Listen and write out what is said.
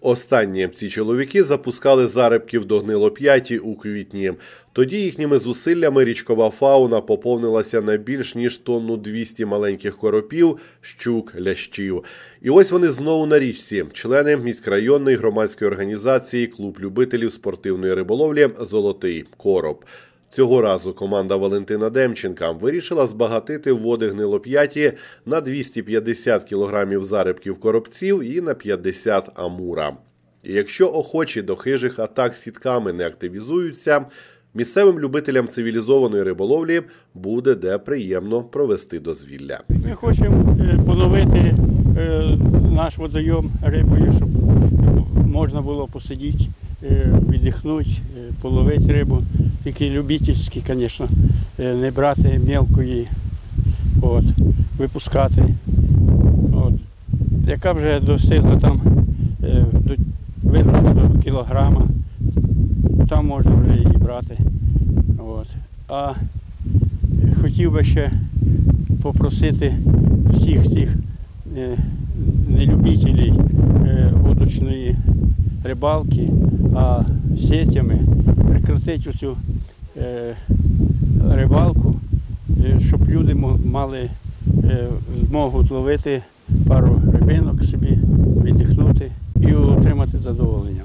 Останні ці чоловіки запускали зарибків до гнилоп'яті у квітні. Тоді їхніми зусиллями річкова фауна поповнилася на більш ніж тонну 200 маленьких коропів, щук, лящів. І ось вони знову на річці, члени міськрайонної громадської організації Клуб любителів спортивної риболовлі Золотий короб. Цього разу команда Валентина Демченка вирішила збагатити води гнилоп'яті на 250 кілограмів зарибків коробців і на 50 амура. І якщо охочі до хижих атак сітками не активізуються, місцевим любителям цивілізованої риболовлі буде де приємно провести дозвілля. Ми хочемо е, поновити е, наш водойом рибою, щоб можна було посидіти, віддихнути, е, половити рибу. Тільки любительські, звісно, е, не брати мелкої, от, випускати. От. Яка вже достигла там, е, до, виросла до кілограма, там можна вже її брати. От. А хотів би ще попросити всіх цих е, нелюбителів е, удочної рибалки, а сетями прекратити цю е, рибалку, е, щоб люди мали е, змогу зловити пару рибинок собі, віддихнути і отримати задоволення.